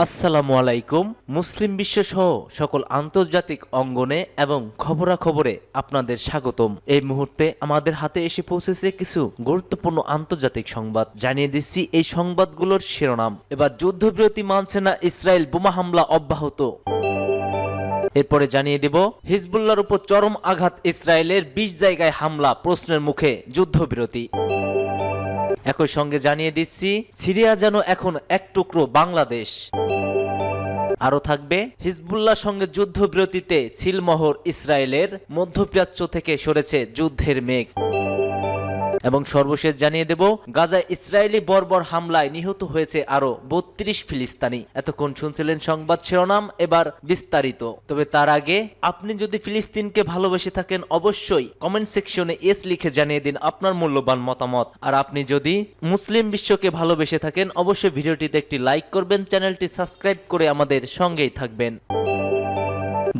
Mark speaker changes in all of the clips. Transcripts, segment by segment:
Speaker 1: আসসালামু আলাইকুম, মুসলিম বিশ্ব সহ সকল আন্তর্জাতিক অঙ্গনে এবং খবরাখবরে আপনাদের স্বাগতম। এই মুহূর্তে আমাদের হাতে এসে পৌঁছেছে কিছু গুরুত্বপূর্ণ আন্তর্জাতিক সংবাদ। জানিয়ে দিচ্ছি এই সংবাদগুলোর শিরোনাম। এবার যুদ্ধবিরতি মানছে না ইসরায়েল বোমা হামলা অব্যাহত। এরপরে জানিয়ে দেব হিজবুল্লার উপর চরম আঘাত ইসরায়েলের বিশ জায়গায় হামলা প্রশ্নের মুখে যুদ্ধবিরতি। একই সঙ্গে জানিয়ে দিচ্ছি, সিরিয়া যেন এখন এক টুকরো বাংলাদেশ। আরও থাকবে হিজবুল্লাহ সঙ্গে যুদ্ধবিরতিতে সিলমোহর ইসরায়েলের মধ্যপ্রাচ্য থেকে সরেছে যুদ্ধের মেঘ। এবং সর্বশেষ জানিয়ে দেব গাজায় ইসরায়েলি বর্বর হামলায় নিহত হয়েছে আরও বত্রিশ ফিলিস্তানি। এতক্ষণ শুনছিলেন সংবাদ শিরোনাম, এবার বিস্তারিত। তবে তার আগে, আপনি যদি ফিলিস্তিনকে ভালোবেসে থাকেন, অবশ্যই কমেন্ট সেকশনে এস লিখে জানিয়ে দিন আপনার মূল্যবান মতামত। আর আপনি যদি মুসলিম বিশ্বকে ভালোবেসে থাকেন, অবশ্যই ভিডিওটিতে একটি লাইক করবেন, চ্যানেলটি সাবস্ক্রাইব করে আমাদের সঙ্গেই থাকবেন।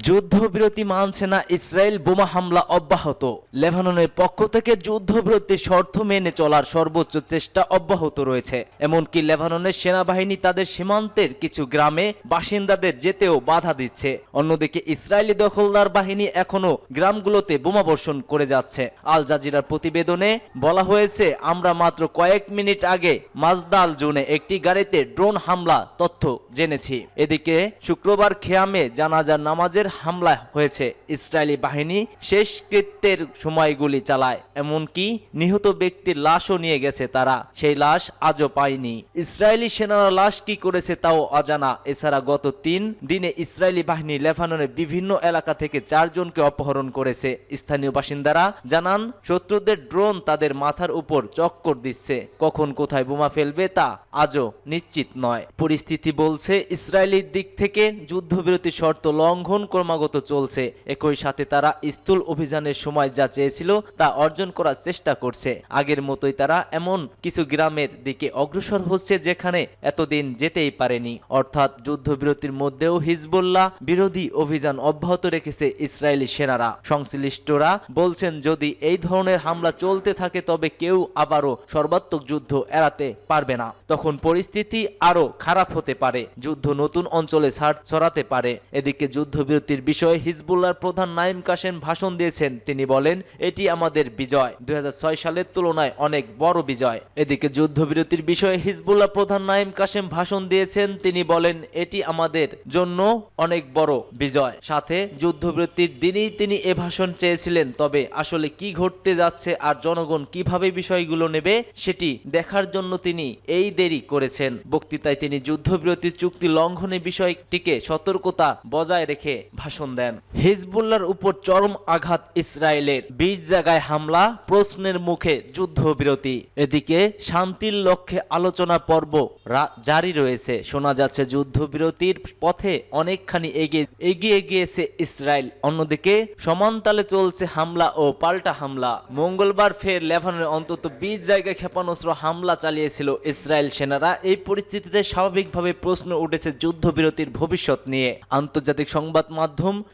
Speaker 1: যুদ্ধবিরতি মানছে না ইসরায়েল বোমা হামলা অব্যাহত। লেবাননের পক্ষ থেকে যুদ্ধবিরতির শর্ত মেনে চলার সর্বোচ্চ চেষ্টা অব্যাহত রয়েছে। এমনকি লেবাননের সেনাবাহিনী তাদের সীমান্তের কিছু গ্রামে বাসিন্দাদের যেতেও বাধা দিচ্ছে। অন্যদিকে ইসরায়েলি দখলদার বাহিনী এখনও গ্রামগুলোতে বোমা বর্ষণ করে যাচ্ছে। আল জাজিরার প্রতিবেদনে বলা হয়েছে, আমরা মাত্র কয়েক মিনিট আগে মাজদাল জোনে একটি গাড়িতে ড্রোন হামলা তথ্য জেনেছি। এদিকে শুক্রবার খেয়ামে জানাজার নামাজের হামলা হয়েছে। ইসরায়েলি বাহিনী শেষ কৃত্যের সময়গুলি চালায়, এমনকি নিহত ব্যক্তির লাশও নিয়ে গেছে তারা। সেই লাশ আজও পায়নি। ইসরায়েলি সেনারা লাশ কি করেছে তাও অজানা। এছাড়া গত তিন দিনে ইসরায়েলি বাহিনী লেবাননের বিভিন্ন এলাকা থেকে চারজনকে অপহরণ করেছে। স্থানীয় বাসিন্দারা জানান, শত্রুদের ড্রোন তাদের মাথার উপর চক্কর দিচ্ছে। কখন কোথায় বোমা ফেলবে তা আজও নিশ্চিত নয়। পরিস্থিতি বলছে, ইসরায়েলির দিক থেকে যুদ্ধবিরতি শর্ত লঙ্ঘন ক্রমাগত চলছে। একই সাথে তারা স্থূল অভিযানের সময় যা চেয়েছিল তা অর্জন করার চেষ্টা করছে। আগের মতোই তারা এমন কিছু গ্রামের দিকে অগ্রসর হচ্ছে যেখানে এতদিন যেতেই পারেনি। অর্থাৎ যুদ্ধবিরতির মধ্যেও হিজবুল্লাহ বিরোধী অভিযান অব্যাহত রেখেছে ইসরায়েলি সেনারা। সংশ্লিষ্টরা বলছেন, যদি এই ধরনের হামলা চলতে থাকে, তবে কেউ আবারও সর্বাত্মক যুদ্ধ এড়াতে পারবে না। তখন পরিস্থিতি আরও খারাপ হতে পারে। যুদ্ধ নতুন অঞ্চলে ছাড় ছড়াতে পারে। এদিকে যুদ্ধবিরতির বিষয়ে হিজবুল্লাহর প্রধান নাইম কাসেম ভাষণ দিয়েছেন। তিনি বলেন, এটি আমাদের বিজয়। দুই সালের তুলনায় অনেক বড় বিজয়। এদিকে যুদ্ধবিরতির বিষয়ে হিজবুল্লাহ প্রধান নাইম কাসেম ভাষণ দিয়েছেন। তিনি বলেন, এটি আমাদের জন্য অনেক বড় বিজয়। সাথে যুদ্ধবিরতির দিনই তিনি এ ভাষণ চেয়েছিলেন, তবে আসলে কি ঘটতে যাচ্ছে আর জনগণ কীভাবে বিষয়গুলো নেবে, সেটি দেখার জন্য তিনি এই দেরি করেছেন। বক্তৃতায় তিনি যুদ্ধবিরতি চুক্তি লঙ্ঘনের বিষয়টিকে সতর্কতা বজায় রেখে ভাষণ দেন। হিজবুল্লার উপর চরম আঘাত ইসরায়েলের। বিশ জায়গায় হামলা, প্রশ্নের মুখে যুদ্ধবিরতি। এদিকে শান্তির লক্ষ্যে আলোচনা পর্ব জারি রয়েছে। শোনা যাচ্ছে যুদ্ধবিরতির পথে অনেকখানি এগিয়ে এগিয়ে গিয়েছে ইসরায়েল। অন্যদিকে সমানতালে চলছে হামলা ও পাল্টা হামলা। মঙ্গলবার ফের লেবাননের অন্তত বিশ জায়গায় ক্ষেপণাস্ত্র হামলা চালিয়েছিল ইসরায়েল সেনারা। এই পরিস্থিতিতে স্বাভাবিকভাবে প্রশ্ন উঠেছে যুদ্ধবিরতির ভবিষ্যৎ নিয়ে। আন্তর্জাতিক সংবাদ মাধ্যম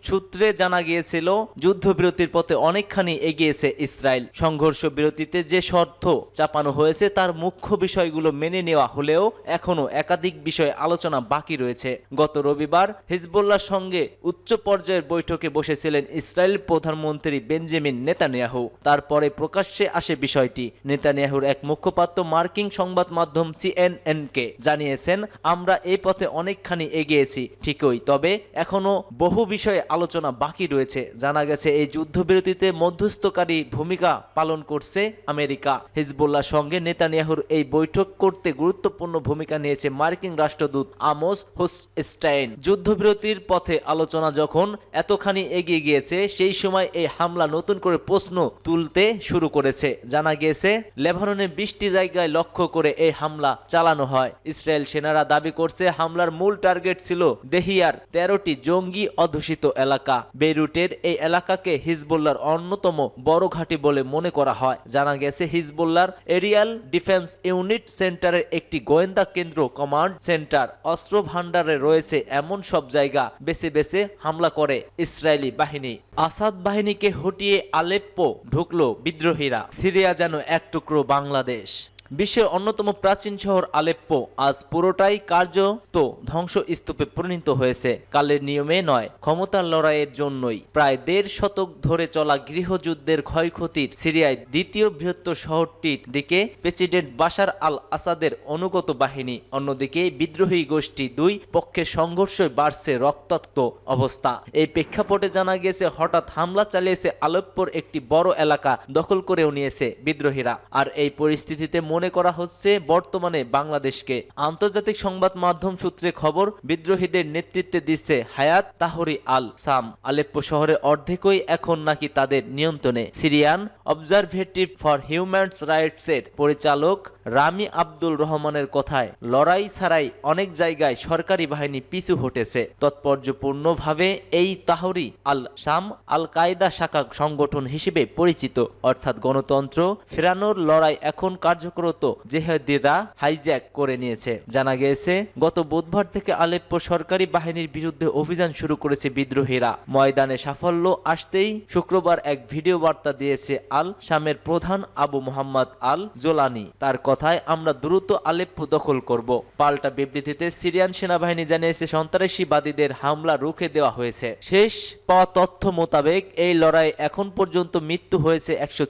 Speaker 1: সূত্রে জানা গিয়েছিল, যুদ্ধবিরতির পথে অনেকখানি এগিয়েছে ইসরায়েল। সংঘর্ষ বিরতিতে যে শর্ত চাপানো হয়েছে, তার মুখ্য বিষয়গুলো মেনে নেওয়া হলেও এখনও একাধিক বিষয়ে আলোচনা বাকি রয়েছে। গত রবিবার হিজবুল্লাহর সঙ্গে উচ্চ পর্যায়ের বৈঠকে বসেছিলেন ইসরায়েল প্রধানমন্ত্রী বেঞ্জামিন নেতানিয়াহু। তারপরে প্রকাশ্যে আসে বিষয়টি। নেতানিয়াহুর এক মুখপাত্র মার্কিন সংবাদ মাধ্যম সিএনএন কে জানিয়েছেন, আমরা এই পথে অনেকখানি এগিয়েছি, ঠিকই, তবে এখনও বহু বিষয়ে আলোচনা বাকি রয়েছে। জানা গেছে, এই যুদ্ধবিরতিতে মধ্যস্থকারী ভূমিকা পালন করছে আমেরিকা। হিজবুল্লাহ সঙ্গে নেতানিয়াহুর এই বৈঠক করতে গুরুত্বপূর্ণ ভূমিকা নিয়েছে মার্কিন রাষ্ট্রদূত আমোস হোস্টাইন যুদ্ধবিরতির পথে আলোচনা যখন এতখানি এগিয়ে গিয়েছে, সেই সময় এই হামলা নতুন করে প্রশ্ন তুলতে শুরু করেছে। জানা গিয়েছে লেবাননের বিশটি জায়গায় লক্ষ্য করে এই হামলা চালানো হয়। ইসরায়েল সেনারা দাবি করছে, হামলার মূল টার্গেট ছিল দেহিয়ার তেরোটি জঙ্গি অধ্যুষিত এলাকা। বেরুটের এই এলাকাকে হিজবুল্লার অন্যতম বড় ঘাঁটি বলে মনে করা হয়। জানা গেছে হিজবুল্লার এরিয়াল ডিফেন্স ইউনিট সেন্টারের একটি গোয়েন্দা কেন্দ্র কমান্ড সেন্টার। অস্ত্র ভান্ডারে রয়েছে এমন সব জায়গা বেছে বেছে হামলা করে ইসরায়েলি বাহিনী। আসাদ বাহিনীকে হটিয়ে আলেপ্পো ঢুকলো বিদ্রোহীরা। সিরিয়া যেন এক টুকরো বাংলাদেশ। বিশ্বের অন্যতম প্রাচীন শহর আলেপ্পো। আজ পুরোটাই কার্যত ধ্বংস স্তূপে পরিণত হয়েছে। কালের নিয়মে নয়, ক্ষমতার লড়াইয়ের জন্যই। প্রায় দেড় শতক ধরে চলা গৃহযুদ্ধের ক্ষয়ক্ষতির সিরিয়ায় দ্বিতীয় বৃহত্তর শহরটির দিকে প্রেসিডেন্ট বাশার আল আসাদের অনুগত বাহিনী। অন্যদিকে বিদ্রোহী গোষ্ঠী দুই পক্ষের সংঘর্ষে বাড়ছে রক্তাক্ত অবস্থা। এই প্রেক্ষাপটে জানা গেছে, হঠাৎ হামলা চালিয়েছে আলেপ্পোর একটি বড় এলাকা দখল করেও নিয়েছে বিদ্রোহীরা। আর এই পরিস্থিতিতে মনে করা হচ্ছে বর্তমানে বাংলাদেশকে। আন্তর্জাতিক সংবাদ মাধ্যম সূত্রে খবর, বিদ্রোহীদের নেতৃত্বে দিচ্ছে হায়াত তাহরি আল সাম। আলেপ্পো শহরের অর্ধেকই এখন নাকি তাদের নিয়ন্ত্রণে। Syrian observative for human rights এর পরিচালক রামি আব্দুল রহমানের কথায়, লড়াই ছাড়াই অনেক জায়গায় সরকারি বাহিনী পিছু হটেছে। তাৎপর্যপূর্ণভাবে এই তাহরি আল শাম আল কায়দা শাখা সংগঠন হিসেবে পরিচিত। অর্থাৎ গণতন্ত্র ফেরানোর লড়াই এখন কার্যকরত জেহাদিরা হাইজ্যাক করে নিয়েছে। জানা গিয়েছে, গত বুধবার থেকে আলেপ্পো সরকারি বাহিনীর বিরুদ্ধে অভিযান শুরু করেছে বিদ্রোহীরা। ময়দানে সাফল্য আসতেই শুক্রবার এক ভিডিও বার্তা দিয়েছে আল শামের প্রধান আবু মোহাম্মদ আল জোলানি তার কথায় আমরা দ্রুত আলেপ্পো দখল করব। পাল্টা বিবৃতিতে সিরিয়ান সেনাবাহিনী জানিয়েছে সন্ত্রাসীবাদীদের হামলা রুখে দেওয়া হয়েছে। শেষ পাওয়া তথ্য মোতাবেক এই লড়াই এখন পর্যন্ত মৃত্যু হয়েছে একশো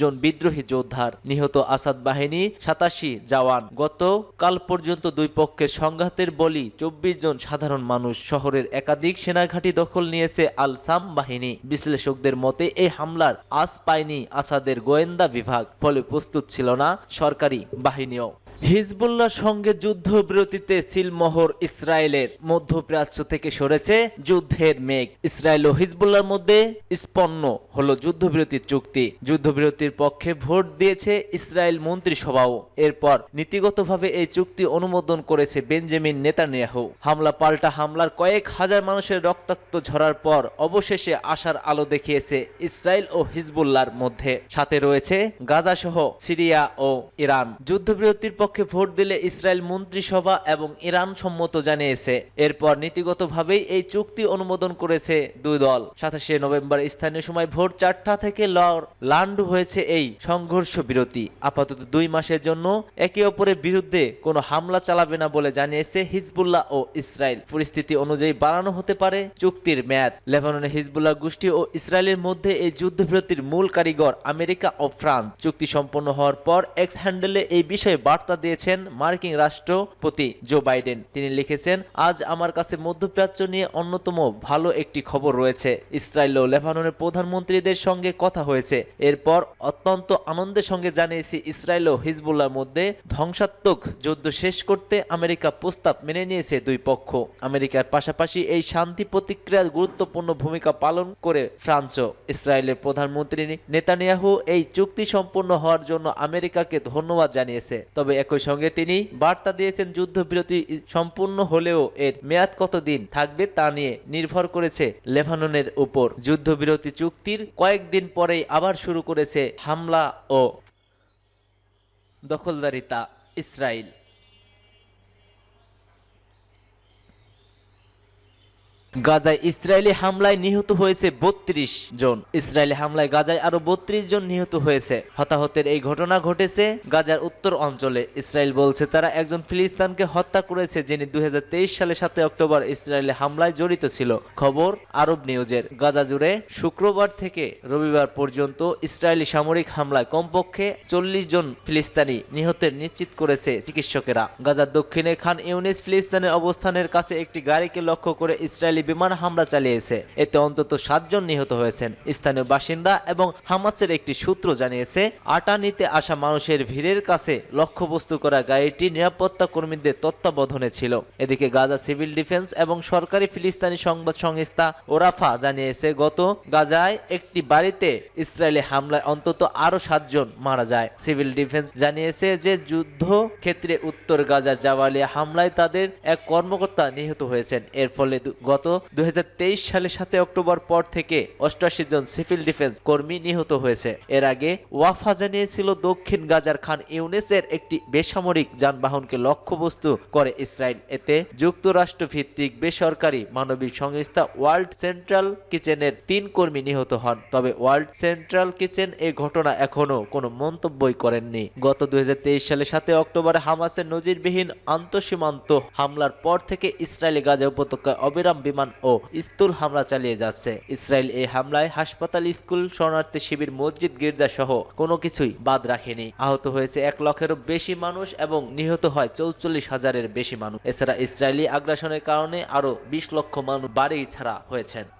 Speaker 1: জন বিদ্রোহী যোদ্ধার। নিহত আসাদ বাহিনী সাতাশি জওয়ান। গতকাল পর্যন্ত দুই পক্ষের সংঘাতের বলি চব্বিশ জন সাধারণ মানুষ। শহরের একাধিক সেনাঘাঁটি দখল নিয়েছে আল সাম বাহিনী। বিশ্লেষকদের মতে, এই হামলার আস পায়নি আসাদের গোয়েন্দা বিভাগ, ফলে প্রস্তুত ছিল না সরকারি। বাহিনীও হিজবুল্লাহর সঙ্গে যুদ্ধবিরতিতে সিলমোহর ইসরায়েলের মধ্যপ্রাচ্য থেকে সরেছে যুদ্ধের মেঘ। ইসরায়েল ও হিজবুল্লাহর মধ্যে স্পন্ন হলো যুদ্ধবিরতির চুক্তি। যুদ্ধবিরতির পক্ষে ভোট দিয়েছে ইসরায়েল মন্ত্রিসভাও। এরপর নীতিগতভাবে এই চুক্তি অনুমোদন করেছে বেঞ্জামিন নেতানিয়াহু। হামলা পাল্টা হামলার কয়েক হাজার মানুষের রক্তাক্ত ঝরার পর অবশেষে আশার আলো দেখিয়েছে ইসরায়েল ও হিজবুল্লাহর মধ্যে। সাথে রয়েছে গাজা সহ সিরিয়া ও ইরান। যুদ্ধবিরতির পক্ষে ভোট দিলে ইসরায়েল মন্ত্রিসভা এবং ইরান সম্মত জানিয়েছে। এরপর নীতিগতভাবেই এই চুক্তি অনুমোদন করেছে দুই দল। সাতাশে নভেম্বর স্থানীয় সময় ভোর চারটা থেকে লান্ডু হয়েছে এই সংঘর্ষ বিরতি। আপাতত দুই মাসের জন্য একে অপরের বিরুদ্ধে কোনো হামলা চালাবে না বলে জানিয়েছে হিজবুল্লাহ ও ইসরায়েল। পরিস্থিতি অনুযায়ী বাড়ানো হতে পারে চুক্তির মেয়াদ। লেবাননে হিজবুল্লাহ গোষ্ঠী ও ইসরায়েলের মধ্যে এই যুদ্ধবিরতির মূল কারিগর আমেরিকা ও ফ্রান্স। চুক্তি সম্পন্ন হওয়ার পর এক্স হ্যান্ডেলে এই বিষয়ে বার্তা দিয়েছেন মার্কিন রাষ্ট্রপতি জো বাইডেন। তিনি লিখেছেন, আজ আমার কাছে মধ্যপ্রাচ্য নিয়ে অন্যতম ভালো একটি খবর রয়েছে। ইসরায়েল ও লেবাননের প্রধানমন্ত্রীদের সঙ্গে কথা হয়েছে। এরপর অত্যন্ত আনন্দের সঙ্গে জানিয়েছি, ইসরায়েল ও হিজবুল্লার মধ্যে ধ্বংসাত্মক যুদ্ধ শেষ করতে আমেরিকা প্রস্তাব মেনে নিয়েছে দুই পক্ষ। আমেরিকার পাশাপাশি এই শান্তি প্রতিক্রিয়ার গুরুত্বপূর্ণ ভূমিকা পালন করে ফ্রান্সও ইসরায়েলের প্রধানমন্ত্রী নেতানিয়াহু এই চুক্তি সম্পূর্ণ হওয়ার জন্য আমেরিকাকে ধন্যবাদ জানিয়েছে। তবে একই সঙ্গে তিনি বার্তা দিয়েছেন, যুদ্ধবিরতি সম্পূর্ণ হলেও এর মেয়াদ কতদিন থাকবে তা নিয়ে নির্ভর করেছে লেবাননের উপর। যুদ্ধবিরতি চুক্তির কয়েকদিন পরেই আবার শুরু করেছে হামলা ও দখলদারিতা ইসরায়েল। গাজায় ইসরায়েলি হামলায় নিহত হয়েছে বত্রিশ জন। ইসরায়েলি হামলায় গাজায় আরও বত্রিশ জন নিহত হয়েছে। হতাহতের এই ঘটনা ঘটেছে গাজার উত্তর অঞ্চলে। ইসরায়েল বলছে তারা একজন ফিলিস্তানকে হত্যা করেছে যিনি দুই সালে সাতে অক্টোবর ইসরায়েলি হামলায় জড়িত ছিল। খবর আরব নিউজের। গাজা জুড়ে শুক্রবার থেকে রবিবার পর্যন্ত ইসরায়েলি সামরিক হামলায় কমপক্ষে চল্লিশ জন ফিলিস্তানি নিহতের নিশ্চিত করেছে চিকিৎসকেরা। গাজার দক্ষিণে খান ইউনিস ফিলিস্তানের অবস্থানের কাছে একটি গাড়িকে লক্ষ্য করে ইসরায়েলি বিমান হামলা চালিয়েছে। এতে অন্তত সাতজন নিহত হয়েছেন। স্থানীয় বাসিন্দা এবং হামাসের একটি সূত্র জানিয়েছে আটা নিতে আসা মানুষের ভিড়ের কাছে লক্ষ্যবস্তু করা গাড়িটি নিরাপত্তা কর্মীদের তত্ত্বাবধানে ছিল। এদিকে গাজা সিভিল ডিফেন্স এবং সরকারি ফিলিস্তানি সংবাদ সংস্থা ওরাফা জানিয়েছে, গত গাজায় একটি বাড়িতে ইসরায়েলি হামলায় অন্তত আরও সাতজন মারা যায়। সিভিল ডিফেন্স জানিয়েছে যে, যুদ্ধ ক্ষেত্রে উত্তর গাজার জাওয়ালিয়া হামলায় তাদের এক কর্মকর্তা নিহত হয়েছেন। এর ফলে গত দুই সালে সাতে অক্টোবর পর থেকে অষ্টআশি জন সিভিল ডিফেন্স কর্মী নিহত হয়েছে। এর আগে ওয়াফা জানিয়েছিল দক্ষিণ গাজার খান ইউনেসের একটি বেসামরিক যানবাহনকে লক্ষ্যবস্তু করে ইসরায়েল। এতে যুক্তরাষ্ট্র ভিত্তিক বেসরকারি মানবিক সংস্থা ওয়ার্ল্ড সেন্ট্রাল কিচেনের তিন কর্মী নিহত হন। তবে ওয়ার্ল্ড সেন্ট্রাল কিচেন এই ঘটনা এখনও কোনো মন্তব্যই করেননি। গত দুই সালে সাথে অক্টোবরে হামাসের নজিরবিহীন আন্তঃসীমান্ত হামলার পর থেকে ইসরায়েলি গাজা উপত্যকায় অবিরাম বিমান ও স্থূল হামলা চালিয়ে যাচ্ছে। ইসরায়েল এই হামলায় হাসপাতাল, স্কুল, শরণার্থী শিবির, মসজিদ গির্জা সহ কোনো কিছুই বাদ রাখেনি। আহত হয়েছে এক লক্ষেরও বেশি মানুষ এবং নিহত হয় চৌচল্লিশ হাজারের বেশি মানুষ। এছাড়া ইসরায়েলি আগ্রাসনের কারণে আরও বিশ লক্ষ মানুষ বাড়ি ছাড়া হয়েছেন।